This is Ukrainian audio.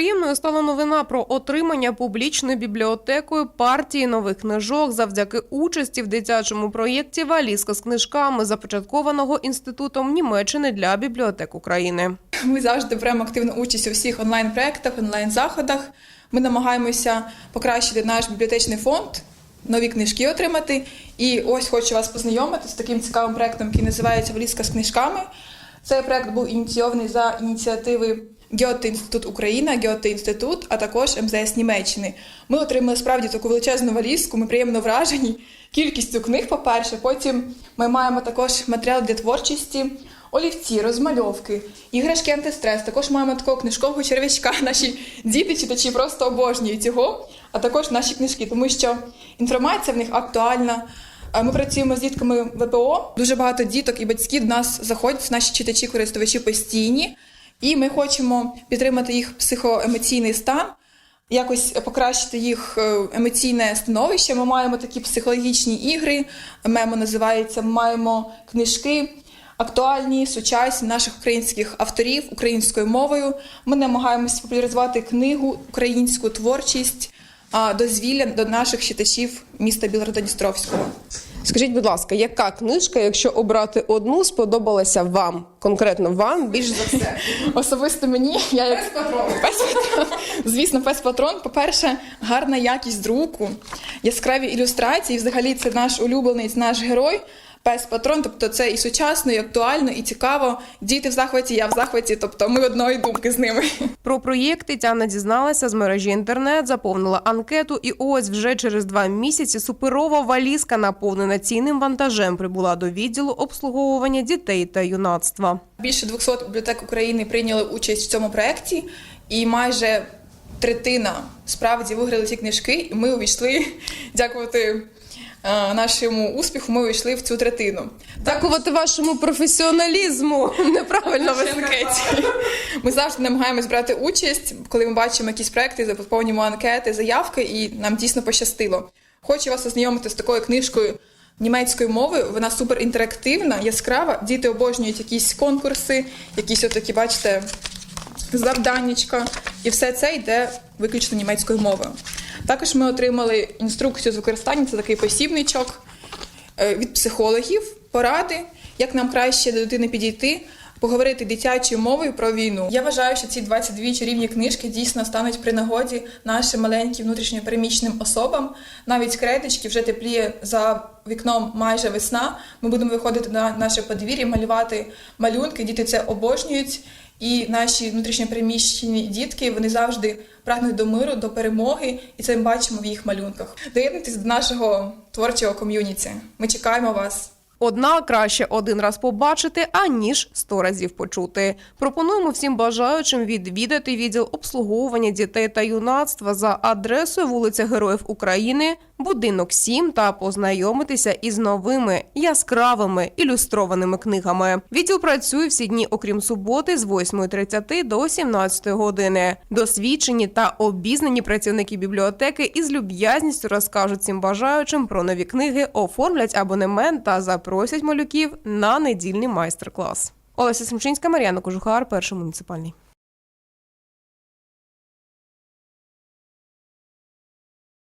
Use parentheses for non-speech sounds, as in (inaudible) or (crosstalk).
Приємною стала новина про отримання публічною бібліотекою партії нових книжок завдяки участі в дитячому проєкті Валізка з книжками, започаткованого інститутом Німеччини для бібліотек України. Ми завжди беремо активну участь у всіх онлайн-проєктах, онлайн-заходах. Ми намагаємося покращити наш бібліотечний фонд, нові книжки отримати. І ось хочу вас познайомити з таким цікавим проєктом, який називається Влізка з книжками. Цей проєкт був ініційований за ініціативи Гьоте Інститут Україна, Гьоте Інститут, а також МЗС Німеччини. Ми отримали справді таку величезну валізку, ми приємно вражені кількістю книг, по-перше. Потім ми маємо також матеріал для творчості, олівці, розмальовки, іграшки антистрес. Також маємо такого книжкового черв'ячка. (laughs) Наші діти читачі просто обожнюють його, а також наші книжки, тому що інформація в них актуальна. Ми працюємо з дітками ВПО. Дуже багато діток і батьків до нас заходять, наші читачі, користувачі постійні, і ми хочемо підтримати їх психоемоційний стан, якось покращити їх е, емоційне становище. Ми маємо такі психологічні ігри, мемо називається. Ми маємо книжки. Актуальні, сучасні наших українських авторів українською мовою. Ми намагаємося популяризувати книгу, українську творчість, дозвілля до наших читачів міста Білгорода-Дністровського. Скажіть, будь ласка, яка книжка, якщо обрати одну, сподобалася вам, конкретно вам більш за все? (laughs) Особисто мені я як (laughs) пес патрон. Звісно, пес патрон. По-перше, гарна якість друку, яскраві ілюстрації. Взагалі, це наш улюблений, наш герой. Пес патрон, тобто це і сучасно, і актуально, і цікаво. Діти в захваті, я в захваті. Тобто ми одної думки з ними. Про проєкт Тетяна дізналася з мережі інтернет, заповнила анкету, і ось вже через два місяці суперова валізка, наповнена цінним вантажем, прибула до відділу обслуговування дітей та юнацтва. Більше 200 бібліотек України прийняли участь в цьому проєкті, і майже третина справді виграли ці книжки. І ми увійшли, дякувати нашому успіху, ми увійшли в цю третину. Дякувати вашому професіоналізму. (laughs) Неправильно ви Нашій анкеті. Ми завжди намагаємось брати участь, коли ми бачимо якісь проекти, заповнюємо анкети, заявки, і нам дійсно пощастило. Хочу вас ознайомити з такою книжкою німецькою мовою. Вона супер інтерактивна, яскрава. Діти обожнюють якісь конкурси, якісь отакі, бачите, завданнячка. І все це йде виключно німецькою мовою. Також ми отримали інструкцію з використання, це такий посібничок е, від психологів, поради, як нам краще до дитини підійти, поговорити дитячою мовою про війну. Я вважаю, що ці 22 чарівні книжки дійсно стануть при нагоді нашим маленьким внутрішньопереміщеним особам. Навіть кредички вже тепліє за вікном майже весна. Ми будемо виходити на наше подвір'я, малювати малюнки. Діти це обожнюють. І наші внутрішньопереміщені дітки вони завжди прагнуть до миру, до перемоги, і це ми бачимо в їх малюнках. Доєднуйтесь до нашого творчого ком'юніті. Ми чекаємо вас. Однак краще один раз побачити, аніж сто разів почути. Пропонуємо всім бажаючим відвідати відділ обслуговування дітей та юнацтва за адресою вулиця Героїв України, будинок 7 та познайомитися із новими яскравими ілюстрованими книгами. Відділ працює всі дні, окрім суботи, з 8.30 до 17 години. Досвідчені та обізнані працівники бібліотеки із люб'язністю розкажуть всім бажаючим про нові книги, оформлять абонемент та запросять малюків на недільний майстер-клас. Олеся Семчинська, Мар'яна Кожухар, перший муніципальний.